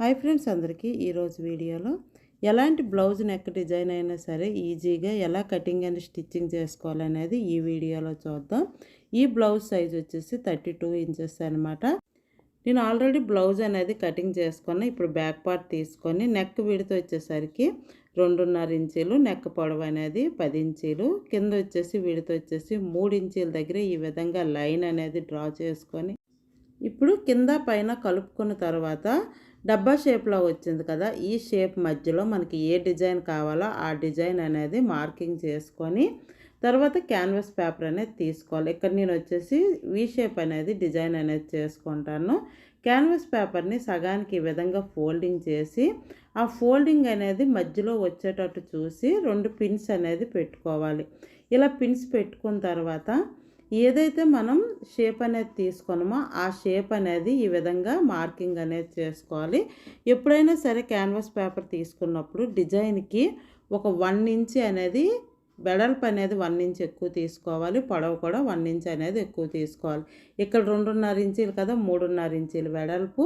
Hi friends అందరికీ ఈరోజు వీడియోలో ఎలాంటి బ్లౌజ్ నెక్ డిజైన్ అయినా సరే ఈజీగా ఎలా కటింగ్ అండ్ స్టిచ్చింగ్ చేసుకోవాలనేది ఈ వీడియోలో చూద్దాం. ఈ బ్లౌజ్ సైజ్ వచ్చేసి థర్టీ టూ ఇంచెస్ అనమాట నేను ఆల్రెడీ బ్లౌజ్ అనేది కటింగ్ చేసుకున్నా ఇప్పుడు బ్యాక్ పార్ట్ తీసుకొని నెక్ విడితో వచ్చేసరికి రెండున్నర ఇంచీలు నెక్ పొడవు అనేది పది ఇంచీలు కింద వచ్చేసి విడితో వచ్చేసి మూడు ఇంచీల దగ్గర ఈ విధంగా లైన్ అనేది డ్రా చేసుకొని ఇప్పుడు కింద పైన కలుపుకున్న తర్వాత డబ్బా షేప్లో వచ్చింది కదా ఈ షేప్ మధ్యలో మనకి ఏ డిజైన్ కావాలో ఆ డిజైన్ అనేది మార్కింగ్ చేసుకొని తర్వాత క్యాన్వాస్ పేపర్ అనేది తీసుకోవాలి. ఇక్కడ నేను వచ్చేసి వీ షేప్ అనేది డిజైన్ అనేది చేసుకుంటాను. క్యాన్వాస్ పేపర్ని సగానికి ఈ విధంగా ఫోల్డింగ్ చేసి ఆ ఫోల్డింగ్ అనేది మధ్యలో వచ్చేటట్టు చూసి రెండు పిన్స్ అనేది పెట్టుకోవాలి. ఇలా పిన్స్ పెట్టుకున్న తర్వాత ఏదైతే మనం షేప్ అనేది తీసుకున్నామో ఆ షేప్ అనేది ఈ విధంగా మార్కింగ్ అనేది చేసుకోవాలి. ఎప్పుడైనా సరే క్యాన్వాస్ పేపర్ తీసుకున్నప్పుడు డిజైన్కి ఒక వన్ ఇంచ్ అనేది వెడల్పు అనేది వన్ ఇంచ్ ఎక్కువ తీసుకోవాలి. పొడవు కూడా వన్ ఇంచ్ అనేది ఎక్కువ తీసుకోవాలి. ఇక్కడ రెండున్నర ఇంచీలు కదా మూడున్నర ఇంచీలు వెడల్పు.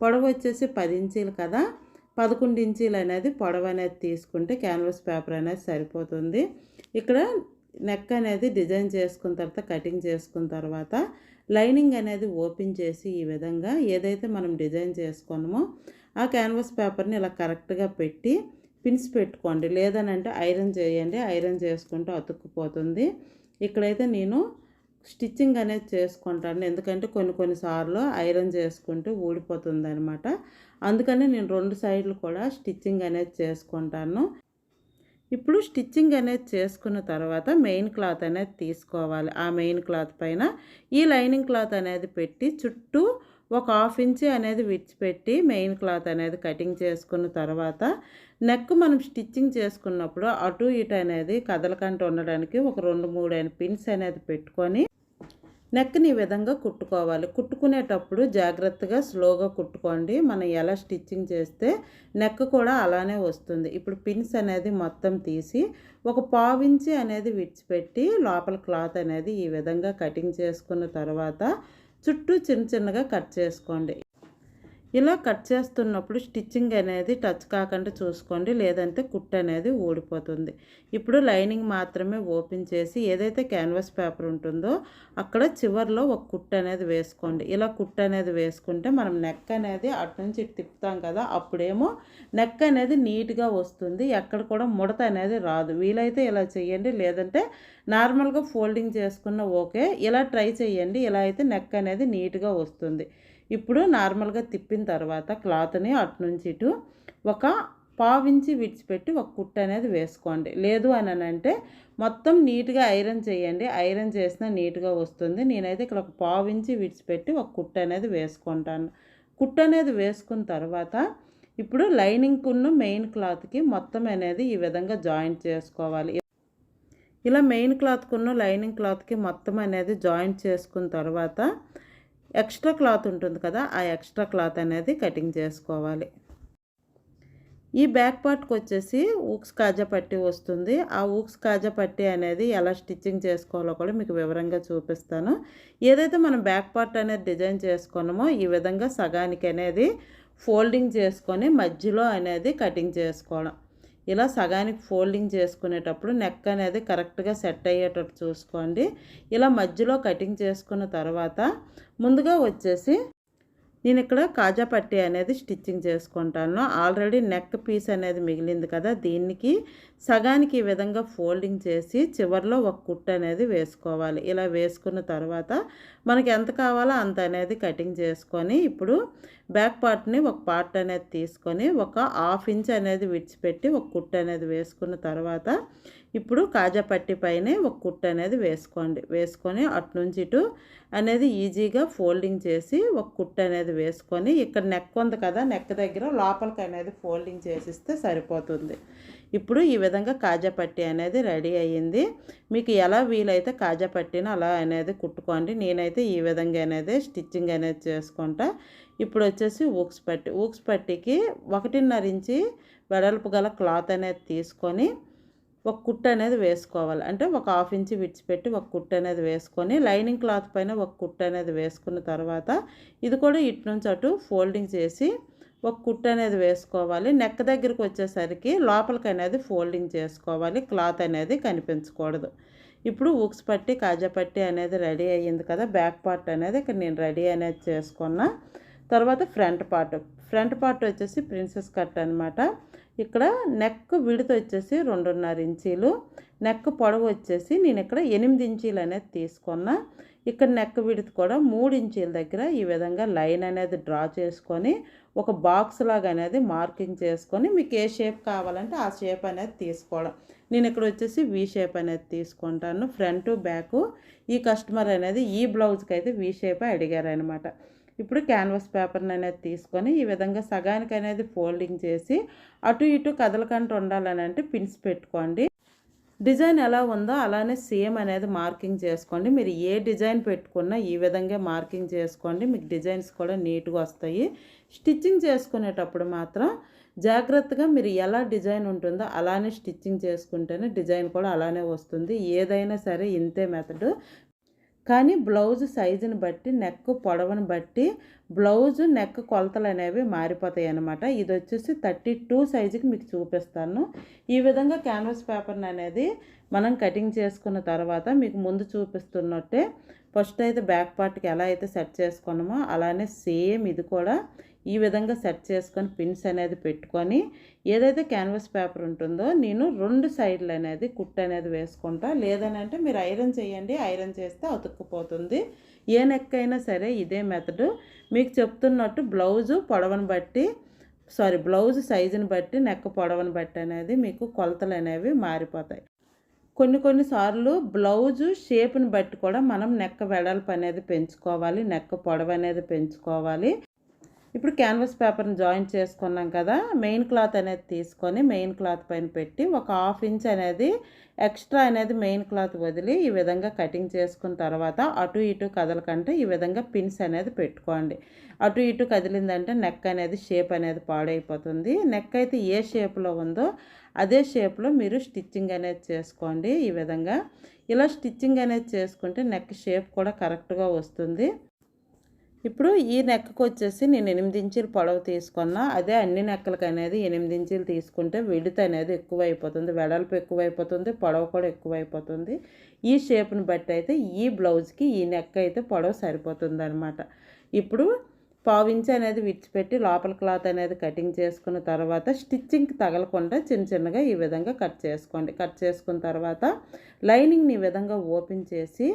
పొడవు వచ్చేసి పది ఇంచీలు కదా పదకొండు ఇంచీలు అనేది పొడవు అనేది తీసుకుంటే క్యాన్వాస్ పేపర్ అనేది సరిపోతుంది. ఇక్కడ నెక్ అనేది డిజైన్ చేసుకున్న తర్వాత కటింగ్ చేసుకున్న తర్వాత లైనింగ్ అనేది ఓపెన్ చేసి ఈ విధంగా ఏదైతే మనం డిజైన్ చేసుకున్నామో ఆ క్యాన్వాస్ పేపర్ని ఇలా కరెక్ట్గా పెట్టి పిన్స్ పెట్టుకోండి. లేదనంటే ఐరన్ చేయండి. ఐరన్ చేసుకుంటే అతుక్కుపోతుంది. ఇక్కడైతే నేను స్టిచ్చింగ్ అనేది చేసుకుంటాను. ఎందుకంటే కొన్ని కొన్నిసార్లు ఐరన్ చేసుకుంటూ ఊడిపోతుంది అనమాట అందుకని నేను రెండు సైడ్లు కూడా స్టిచ్చింగ్ అనేది చేసుకుంటాను. ఇప్పుడు స్టిచ్చింగ్ అనేది చేసుకున్న తర్వాత మెయిన్ క్లాత్ అనేది తీసుకోవాలి. ఆ మెయిన్ క్లాత్ పైన ఈ లైనింగ్ క్లాత్ అనేది పెట్టి చుట్టూ ఒక హాఫ్ ఇంచ్ అనేది విడిచిపెట్టి మెయిన్ క్లాత్ అనేది కటింగ్ చేసుకున్న తర్వాత నెక్ మనం స్టిచ్చింగ్ చేసుకున్నప్పుడు అటు ఇటు అనేది కదలకంటూ ఉండడానికి ఒక రెండు మూడు పిన్స్ అనేది పెట్టుకొని నెక్ని ఈ విధంగా కుట్టుకోవాలి. కుట్టుకునేటప్పుడు జాగ్రత్తగా స్లోగా కుట్టుకోండి. మనం ఎలా స్టిచ్చింగ్ చేస్తే నెక్ కూడా అలానే వస్తుంది. ఇప్పుడు పిన్స్ అనేది మొత్తం తీసి ఒక పావించి అనేది విడిచిపెట్టి లోపల క్లాత్ అనేది ఈ విధంగా కటింగ్ చేసుకున్న తర్వాత చుట్టూ చిన్న చిన్నగా కట్ చేసుకోండి. ఇలా కట్ చేస్తున్నప్పుడు స్టిచ్చింగ్ అనేది టచ్ కాకుండా చూసుకోండి లేదంటే కుట్ అనేది ఊడిపోతుంది. ఇప్పుడు లైనింగ్ మాత్రమే ఓపెన్ చేసి ఏదైతే క్యాన్వాస్ పేపర్ ఉంటుందో అక్కడ చివరిలో ఒక కుట్ అనేది వేసుకోండి. ఇలా కుట్ అనేది వేసుకుంటే మనం నెక్ అనేది అటు నుంచి తిప్పుతాం కదా అప్పుడేమో నెక్ అనేది నీట్గా వస్తుంది ఎక్కడ కూడా ముడత అనేది రాదు. వీలైతే ఇలా చేయండి లేదంటే నార్మల్గా ఫోల్డింగ్ చేసుకున్న ఓకే ఇలా ట్రై చేయండి ఇలా అయితే నెక్ అనేది నీట్గా వస్తుంది. ఇప్పుడు నార్మల్గా తిప్పిన తర్వాత క్లాత్ని అటు నుంచి ఇటు ఒక పావించి విడిచిపెట్టి ఒక కుట్ట అనేది వేసుకోండి. లేదు అని అంటే మొత్తం నీట్గా ఐరన్ చేయండి. ఐరన్ చేసినా నీట్గా వస్తుంది. నేనైతే ఇక్కడ ఒక పావించి విడిచిపెట్టి ఒక కుట్ట అనేది వేసుకుంటాను. కుట్ట అనేది వేసుకున్న తర్వాత ఇప్పుడు లైనింగ్కున్న మెయిన్ క్లాత్కి మొత్తం అనేది ఈ విధంగా జాయింట్ చేసుకోవాలి. ఇలా మెయిన్ క్లాత్కున్న లైనింగ్ క్లాత్కి మొత్తం అనేది జాయింట్ చేసుకున్న తర్వాత ఎక్స్ట్రా క్లాత్ ఉంటుంది కదా ఆ ఎక్స్ట్రా క్లాత్ అనేది కటింగ్ చేసుకోవాలి. ఈ బ్యాక్ పార్ట్కి వచ్చేసి ఊక్స్ కాజా పట్టి వస్తుంది. ఆ ఊక్స్ కాజా పట్టి అనేది ఎలా స్టిచ్చింగ్ చేసుకోవాలో కూడా మీకు వివరంగా చూపిస్తాను. ఏదైతే మనం బ్యాక్ పార్ట్ అనేది డిజైన్ చేసుకున్నామో ఈ విధంగా సగానికి అనేది ఫోల్డింగ్ చేసుకొని మధ్యలో అనేది కటింగ్ చేసుకోవడం. ఇలా సగానికి ఫోల్డింగ్ చేసుకునేటప్పుడు నెక్ అనేది కరెక్ట్గా సెట్ అయ్యేటట్టు చూసుకోండి. ఇలా మధ్యలో కటింగ్ చేసుకున్న తర్వాత ముందుగా వచ్చేసి నేను ఇక్కడ కాజా పట్టి అనేది స్టిచ్చింగ్ చేసుకుంటాను. ఆల్రెడీ నెక్ పీస్ అనేది మిగిలింది కదా దీనికి సగానికి ఈ విధంగా ఫోల్డింగ్ చేసి చివరిలో ఒక కుట్టు అనేది వేసుకోవాలి. ఇలా వేసుకున్న తర్వాత మనకి ఎంత కావాలో అంత అనేది కటింగ్ చేసుకొని ఇప్పుడు బ్యాక్ పార్ట్ని ఒక పార్ట్ అనేది తీసుకొని ఒక హాఫ్ ఇంచ్ అనేది విడిచిపెట్టి ఒక కుట్టు అనేది వేసుకున్న తర్వాత ఇప్పుడు కాజా పట్టి పైనే ఒక కుట్ అనేది వేసుకోండి. వేసుకొని అటు నుంచి ఇటు అనేది ఈజీగా ఫోల్డింగ్ చేసి ఒక కుట్ అనేది వేసుకొని ఇక్కడ నెక్ ఉంది కదా నెక్ దగ్గర లోపలికి అనేది ఫోల్డింగ్ చేసిస్తే సరిపోతుంది. ఇప్పుడు ఈ విధంగా కాజా పట్టి అనేది రెడీ అయ్యింది. మీకు ఎలా వీలైతే కాజా పట్టిన అలా అనేది కుట్టుకోండి. నేనైతే ఈ విధంగా అనేది స్టిచ్చింగ్ అనేది చేసుకుంటా. ఇప్పుడు వచ్చేసి ఊక్స్ పట్టి. ఊక్స్ పట్టికి ఒకటిన్నర ఇంచి వెడల్పు గల క్లాత్ అనేది తీసుకొని ఒక కుట్ట అనేది వేసుకోవాలి. అంటే ఒక హాఫ్ ఇంచ్ విడిచిపెట్టి ఒక కుట్ట అనేది వేసుకొని లైనింగ్ క్లాత్ పైన ఒక కుట్ట అనేది వేసుకున్న తర్వాత ఇది కూడా ఇటు నుంచి అటు ఫోల్డింగ్ చేసి ఒక కుట్టు అనేది వేసుకోవాలి. నెక్ దగ్గరికి వచ్చేసరికి లోపలికి అనేది ఫోల్డింగ్ చేసుకోవాలి. క్లాత్ అనేది కనిపించకూడదు. ఇప్పుడు ఉక్స్ పట్టి కాజా పట్టి అనేది రెడీ అయ్యింది కదా. బ్యాక్ పార్ట్ అనేది ఇక్కడ నేను రెడీ అనేది చేసుకున్నా. తర్వాత ఫ్రంట్ పార్ట్. ఫ్రంట్ పార్ట్ వచ్చేసి ప్రిన్సెస్ కట్ అనమాట ఇక్కడ నెక్ విడత వచ్చేసి రెండున్నర ఇంచీలు నెక్ పొడవు వచ్చేసి నేను ఇక్కడ ఎనిమిది ఇంచీలు అనేది తీసుకున్నా. ఇక్కడ నెక్ విడత కూడా మూడు ఇంచీల దగ్గర ఈ విధంగా లైన్ అనేది డ్రా చేసుకొని ఒక బాక్స్ లాగా అనేది మార్కింగ్ చేసుకొని మీకు ఏ షేప్ కావాలంటే ఆ షేప్ అనేది తీసుకోవడం. నేను ఇక్కడ వచ్చేసి వీ షేప్ అనేది తీసుకుంటాను ఫ్రంట్ బ్యాక్. ఈ కస్టమర్ అనేది ఈ బ్లౌజ్కి అయితే వీ షేప్ అడిగారనమాట ఇప్పుడు క్యాన్వాస్ పేపర్ని అనేది తీసుకొని ఈ విధంగా సగానికి అనేది ఫోల్డింగ్ చేసి అటు ఇటు కదలకంటూ ఉండాలని అంటే పిన్స్ పెట్టుకోండి. డిజైన్ ఎలా ఉందో అలానే సేమ్ అనేది మార్కింగ్ చేసుకోండి. మీరు ఏ డిజైన్ పెట్టుకున్నా ఈ విధంగా మార్కింగ్ చేసుకోండి. మీకు డిజైన్స్ కూడా నీట్గా వస్తాయి. స్టిచ్చింగ్ చేసుకునేటప్పుడు మాత్రం జాగ్రత్తగా మీరు ఎలా డిజైన్ ఉంటుందో అలానే స్టిచ్చింగ్ చేసుకుంటేనే డిజైన్ కూడా అలానే వస్తుంది. ఏదైనా సరే ఇంతే మెథడ్. కానీ బ్లౌజ్ సైజుని బట్టి నెక్ పొడవుని బట్టి బ్లౌజ్ నెక్ కొలతలు అనేవి మారిపోతాయి అన్నమాట. ఇది వచ్చేసి థర్టీ టూ సైజుకి మీకు చూపిస్తాను. ఈ విధంగా క్యాన్వాస్ పేపర్ని అనేది మనం కటింగ్ చేసుకున్న తర్వాత మీకు ముందు చూపిస్తున్నట్టే ఫస్ట్ అయితే బ్యాక్ పార్ట్కి ఎలా అయితే సెట్ చేసుకున్నామో అలానే సేమ్ ఇది కూడా ఈ విధంగా సెట్ చేసుకొని పిన్స్ అనేది పెట్టుకొని ఏదైతే క్యాన్వాస్ పేపర్ ఉంటుందో నేను రెండు సైడ్లు అనేది కుట్ అనేది వేసుకుంటా. లేదనంటే మీరు ఐరన్ చేయండి ఐరన్ చేస్తే అతుక్కుపోతుంది. ఏ నెక్ అయినా సరే ఇదే మెథడు. మీకు చెప్తున్నట్టు బ్లౌజు పొడవను బట్టి సారీ బ్లౌజ్ సైజుని బట్టి నెక్ పొడవను బట్టి అనేది మీకు కొలతలు అనేవి మారిపోతాయి. కొన్ని కొన్నిసార్లు బ్లౌజు షేప్ని బట్టి కూడా మనం నెక్క వెడల్పు అనేది పెంచుకోవాలి నెక్క పొడవు అనేది పెంచుకోవాలి. ఇప్పుడు క్యాన్వాస్ పేపర్ని జాయిన్ చేసుకున్నాం కదా మెయిన్ క్లాత్ అనేది తీసుకొని మెయిన్ క్లాత్ పైన పెట్టి ఒక హాఫ్ ఇంచ్ అనేది ఎక్స్ట్రా అనేది మెయిన్ క్లాత్ వదిలి ఈ విధంగా కటింగ్ చేసుకున్న తర్వాత అటు ఇటు కదలకంటే ఈ విధంగా పిన్స్ అనేది పెట్టుకోండి. అటు ఇటు కదిలిందంటే నెక్ అనేది షేప్ అనేది పాడైపోతుంది. నెక్ అయితే ఏ షేప్లో ఉందో అదే షేప్లో మీరు స్టిచ్చింగ్ అనేది చేసుకోండి ఈ విధంగా. ఇలా స్టిచ్చింగ్ అనేది చేసుకుంటే నెక్ షేప్ కూడా కరెక్ట్గా వస్తుంది. ఇప్పుడు ఈ నెక్కకు వచ్చేసి నేను ఎనిమిది ఇంచులు పొడవు తీసుకున్నా అదే అన్ని నెక్కలకి అనేది ఎనిమిది ఇంచులు తీసుకుంటే విడత అనేది ఎక్కువ అయిపోతుంది వెడల్పు ఎక్కువైపోతుంది పొడవు కూడా ఎక్కువ అయిపోతుంది ఈ షేప్ని బట్టి అయితే ఈ బ్లౌజ్కి ఈ నెక్క అయితే పొడవు సరిపోతుంది అనమాట ఇప్పుడు పావించి అనేది విడిచిపెట్టి లోపల క్లాత్ అనేది కటింగ్ చేసుకున్న తర్వాత స్టిచ్చింగ్కి తగలకుండా చిన్న చిన్నగా ఈ విధంగా కట్ చేసుకోండి. కట్ చేసుకున్న తర్వాత లైనింగ్ని ఈ విధంగా ఓపెన్ చేసి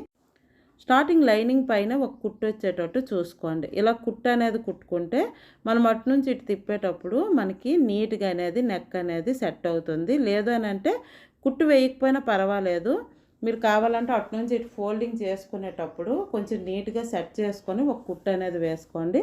స్టార్టింగ్ లైనింగ్ పైన ఒక కుట్టు వచ్చేటట్టు చూసుకోండి. ఇలా కుట్టు అనేది కుట్టుకుంటే మనం అటు నుంచి ఇటు తిప్పేటప్పుడు మనకి నీట్గా అనేది నెక్ అనేది సెట్ అవుతుంది. లేదు అని అంటే కుట్టు వేయకపోయినా పర్వాలేదు. మీరు కావాలంటే అటు నుంచి ఇటు ఫోల్డింగ్ చేసుకునేటప్పుడు కొంచెం నీట్గా సెట్ చేసుకొని ఒక కుట్టు అనేది వేసుకోండి.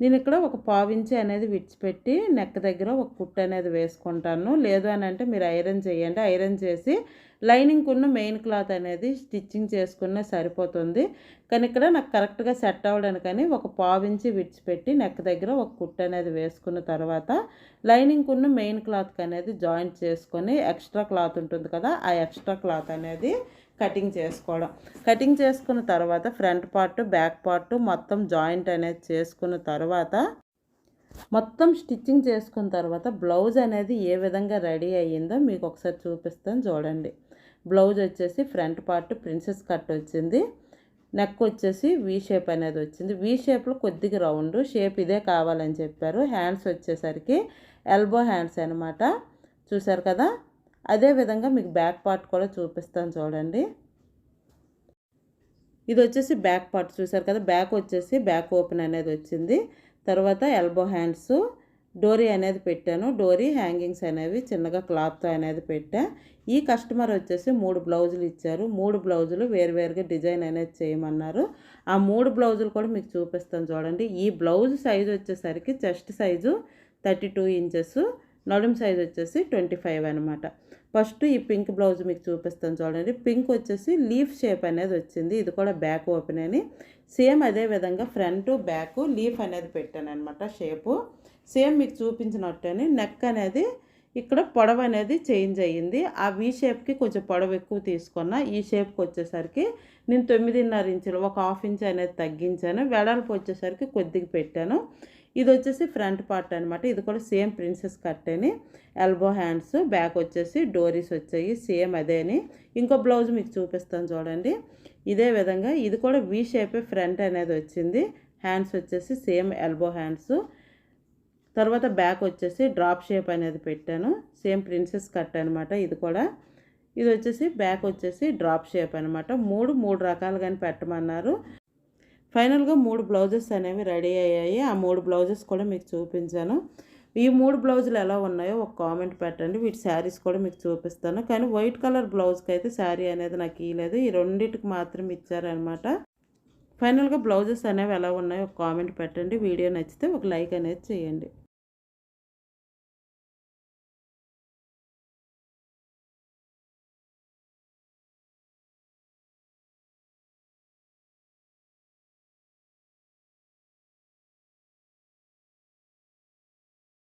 నేను ఇక్కడ ఒక పావించి అనేది విడిచిపెట్టి నెక్ దగ్గర ఒక కుట్టు అనేది వేసుకుంటాను. లేదు అని అంటే మీరు ఐరన్ చేయండి. ఐరన్ చేసి లైనింగ్ ఉన్న మెయిన్ క్లాత్ అనేది స్టిచ్చింగ్ చేసుకునే సరిపోతుంది. కానీ ఇక్కడ నాకు కరెక్ట్గా సెట్ అవ్వడానికని ఒక పావించి విడిచిపెట్టి నెక్ దగ్గర ఒక కుట్టు అనేది వేసుకున్న తర్వాత లైనింగ్ ఉన్న మెయిన్ క్లాత్కి అనేది జాయింట్ చేసుకొని ఎక్స్ట్రా క్లాత్ ఉంటుంది కదా ఆ ఎక్స్ట్రా క్లాత్ అనేది కటింగ్ చేసుకోవడం. కటింగ్ చేసుకున్న తర్వాత ఫ్రంట్ పార్ట్ బ్యాక్ పార్ట్ మొత్తం జాయింట్ అనేది చేసుకున్న తర్వాత మొత్తం స్టిచ్చింగ్ చేసుకున్న తర్వాత బ్లౌజ్ అనేది ఏ విధంగా రెడీ అయ్యిందో మీకు ఒకసారి చూపిస్తాను చూడండి. బ్లౌజ్ వచ్చేసి ఫ్రంట్ పార్ట్ ప్రిన్సెస్ కట్ వచ్చింది. నెక్ వచ్చేసి వీ షేప్ అనేది వచ్చింది. వీ షేప్లో కొద్దిగా రౌండ్ షేప్ ఇదే కావాలని చెప్పారు. హ్యాండ్స్ వచ్చేసరికి ఎల్బో హ్యాండ్స్ అనమాట చూసారు కదా? అదేవిధంగా మీకు బ్యాక్ పార్ట్ కూడా చూపిస్తాను చూడండి. ఇది వచ్చేసి బ్యాక్ పార్ట్ చూసారు కదా బ్యాక్ వచ్చేసి బ్యాక్ ఓపెన్ అనేది వచ్చింది. తర్వాత ఎల్బో హ్యాండ్స్ డోరీ అనేది పెట్టాను. డోరీ హ్యాంగింగ్స్ అనేవి చిన్నగా క్లాత్ అనేది పెట్టా. ఈ కస్టమర్ వచ్చేసి మూడు బ్లౌజులు ఇచ్చారు. మూడు బ్లౌజులు వేరువేరుగా డిజైన్ అనేది చేయమన్నారు. ఆ మూడు బ్లౌజులు కూడా మీకు చూపిస్తాను చూడండి. ఈ బ్లౌజ్ సైజు వచ్చేసరికి chest size thirty two inches. నడుము సైజ్ వచ్చేసి ట్వంటీ ఫైవ్ అనమాట ఫస్ట్ ఈ పింక్ బ్లౌజ్ మీకు చూపిస్తాను చూడండి. పింక్ వచ్చేసి లీఫ్ షేప్ అనేది వచ్చింది. ఇది కూడా బ్యాక్ ఓపెన్ అని. సేమ్ అదే విధంగా ఫ్రంట్ బ్యాక్ లీఫ్ అనేది పెట్టాను అనమాట షేపు సేమ్ మీకు చూపించినట్టుని నెక్ అనేది ఇక్కడ పొడవు అనేది చేంజ్ అయ్యింది. ఆ వీ షేప్కి కొంచెం పొడవు ఎక్కువ తీసుకున్నా ఈ షేప్కి వచ్చేసరికి నేను తొమ్మిదిన్నర ఇంచులు ఒక హాఫ్ ఇంచ్ అనేది తగ్గించాను. వెడల్పు వచ్చేసరికి కొద్దిగా పెట్టాను. ఇది వచ్చేసి ఫ్రంట్ పార్ట్ అనమాట ఇది కూడా సేమ్ ప్రిన్సెస్ కట్ అని ఎల్బో హ్యాండ్స్ బ్యాక్ వచ్చేసి డోరీస్ వచ్చాయి సేమ్ అదేని ఇంకో బ్లౌజ్ మీకు చూపిస్తాను చూడండి. ఇదే విధంగా ఇది కూడా వీ షేపే ఫ్రంట్ అనేది వచ్చింది. హ్యాండ్స్ వచ్చేసి సేమ్ ఎల్బో హ్యాండ్స్. తర్వాత బ్యాక్ వచ్చేసి డ్రాప్ షేప్ అనేది పెట్టాను. సేమ్ ప్రిన్సెస్ కట్ అనమాట ఇది కూడా. ఇది వచ్చేసి బ్యాక్ వచ్చేసి డ్రాప్ షేప్ అనమాట మూడు మూడు రకాలుగానే పెట్టమన్నారు. ఫైనల్గా మూడు బ్లౌజెస్ అనేవి రెడీ అయ్యాయి. ఆ మూడు బ్లౌజెస్ కూడా మీకు చూపించాను. ఈ మూడు బ్లౌజులు ఎలా ఉన్నాయో ఒక కామెంట్ పెట్టండి. వీటి శారీస్ కూడా మీకు చూపిస్తాను. కానీ వైట్ కలర్ బ్లౌజ్కి అయితే శారీ అనేది నాకు ఇవ్వలేదు ఈ రెండింటికి మాత్రం ఇచ్చారనమాట. ఫైనల్గా బ్లౌజెస్ అనేవి ఎలా ఉన్నాయో ఒక కామెంట్ పెట్టండి. వీడియో నచ్చితే ఒక లైక్ అనేది చేయండి.